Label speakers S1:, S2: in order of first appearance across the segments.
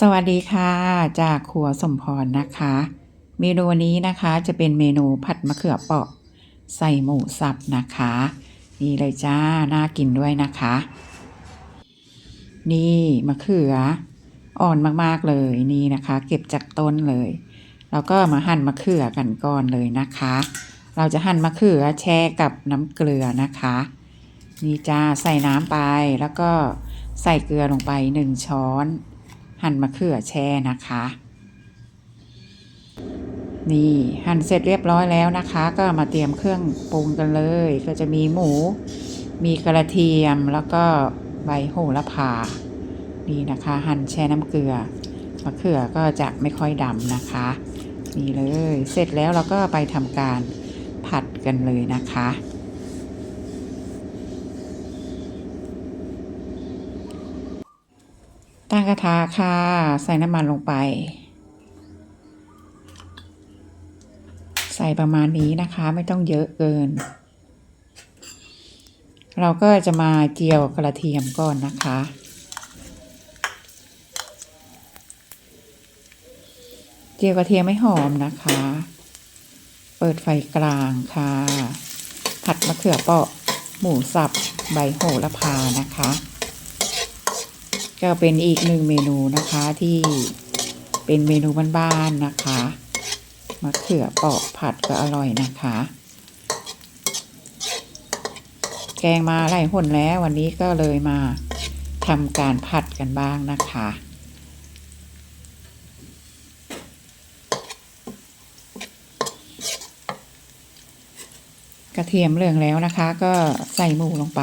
S1: สวัสดีค่ะ จากครัวสมพรนะคะ เมนูนี้นะคะจะเป็นเมนูผัดมะเขือเปาะ ใส่หมูสับนะคะ นี่เลยจ้า น่ากินด้วยนะคะ นี่มะเขืออ่อนมากๆเลยนี่นะคะ เก็บจากต้นเลยเราก็มาหั่นมะเขือกันก่อนเลยนะคะ เราจะหั่นมะเขือแช่กับน้ำเกลือนะคะ นี่จ้าใส่น้ำไปแล้วก็ใส่เกลือลงไปหนึ่งช้อน หั่นมะเขือแช่นะคะ นี่หั่นเสร็จเรียบร้อยแล้วนะคะ ก็มาเตรียมเครื่องปรุงกันเลย ก็จะมีหมู มีกระเทียมแล้วก็ใบโหระพานี่นะคะ หั่นแช่น้ำเกลือมะเขือก็จะไม่ค่อยดำนะคะ นี่เลยเสร็จแล้วเราก็ไปทำการผัดกันเลยนะคะ ตั้งกระทะค่ะ ใส่น้ำมันลงไป ใส่ประมาณนี้นะคะไม่ต้องเยอะเกิน เราก็จะมาเจียวกระเทียมก่อนนะคะ เจียวกระเทียมไม่หอมนะคะ เปิดไฟกลางค่ะ ผัดมะเขือเปาะหมูสับใบโหระพานะคะ ก็เป็นอีกหนึ่งเมนูนะคะที่เป็นเมนูบ้านๆนะคะมะเขือเปาะผัดก็อร่อยนะคะ แกงมาหลายหนแล้ววันนี้ก็เลยมาทำการผัดกันบ้างนะคะกระเทียมเหลืองแล้วนะคะ ก็ใส่หมูลงไป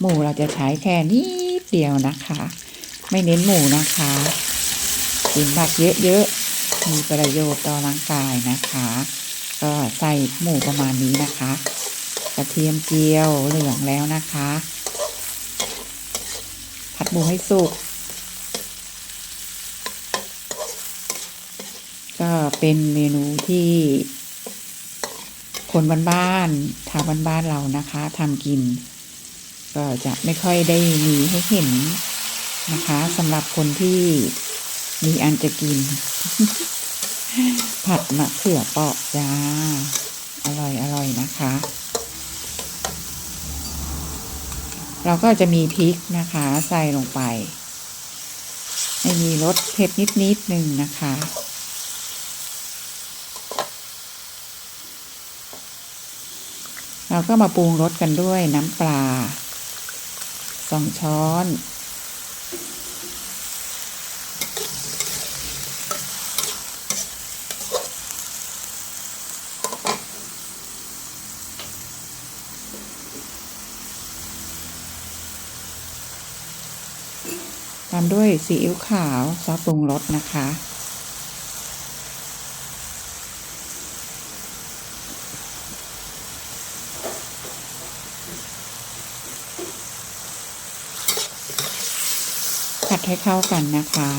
S1: หมูเราจะใช้แค่นิด เดียวนะคะ ไม่เน้นหมูนะคะกินผักเยอะๆ มีประโยชน์ต่อร่างกายนะคะ ก็ใส่หมูประมาณนี้นะคะ กระเทียมเจียวเหลืองแล้วนะคะ ผัดหมูให้สุก ก็เป็นเมนูที่คนบ้านๆทางบ้านๆเรานะคะทำกิน ก็จะไม่ค่อยได้มีให้เห็นนะคะสำหรับคนที่มีอันจะกิน ผัดมะเขือเปราะจ้า อร่อยอร่อยนะคะ เราก็จะมีพริกนะคะ ใส่ลงไป ให้มีรสเผ็ดนิดนิดหนึ่งนะคะเราก็มาปรุงรสกันด้วยน้ำปลา สองช้อนตามด้วยซีอิ๊วขาวซอสปรุงรสนะคะ ผัดให้เข้ากันนะคะ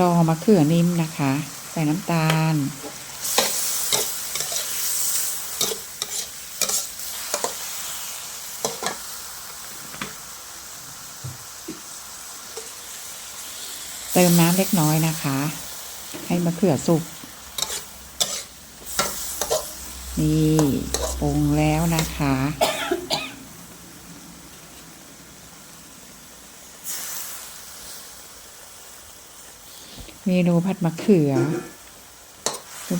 S1: รอมะเขือนิ่มนะคะ ใส่น้ำตาล เติมน้ำเล็กน้อยนะคะ ให้มะเขือสุก นี่ปรุงแล้วนะคะ เมนูผัดมะเขือ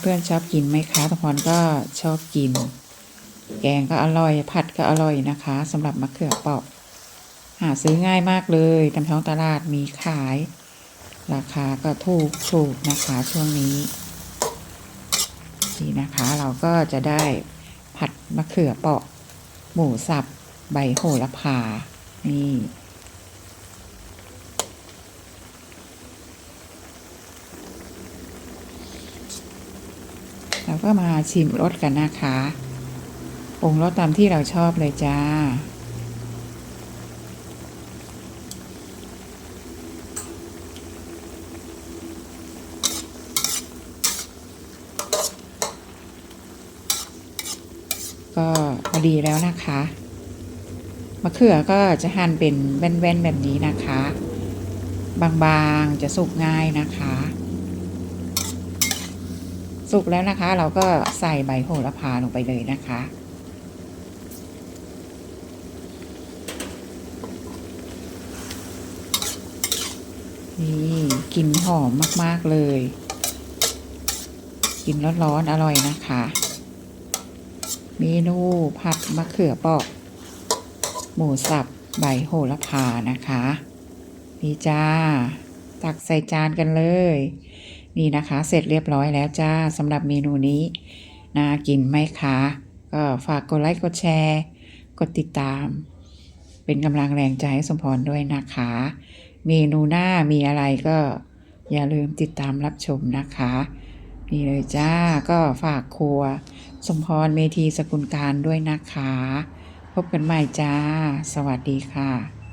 S1: เพื่อนๆชอบกินไหมคะทุกคนก็ชอบกิน แกงก็อร่อย ผัดก็อร่อยนะคะสำหรับมะเขือเปาะหาซื้อง่ายมากเลยตามท้องตลาดมีขาย ราคาก็ถูกถูกนะคะช่วงนี้นี่นะคะ เราก็จะได้ผัดมะเขือเปราะ หมูสับ ใบโหระพา นี่เราก็มาชิมรสกันนะคะปรุงรสตามที่เราชอบเลยจ้า พอดีแล้วนะคะ มะเขือก็จะหั่นเป็นแว่นๆแบบนี้นะคะ บางๆจะสุกง่ายนะคะ สุกแล้วนะคะ เราก็ใส่ใบโหระพาลงไปเลยนะคะนี่กลิ่นหอมมาก ๆ เลย กินร้อนๆอร่อยนะคะ เมนูผัดมะเขือเปอกหมูสับใบโหระพานะคะ นี่จ้า ตักใส่จานกันเลย นี่นะคะ เสร็จเรียบร้อยแล้วจ้าสำหรับเมนูนี้ น่ากินไหมคะ ก็ฝากกดไลค์กดแชร์ กดติดตาม เป็นกำลังแรงใจให้สมพรด้วยนะคะ เมนูหน้ามีอะไรก็อย่าลืมติดตามรับชมนะคะ นี่เลยจ้าก็ฝากครัว สมพรเมธีสกุลการด้วยนะคะ พบกันใหม่จ้า สวัสดีค่ะ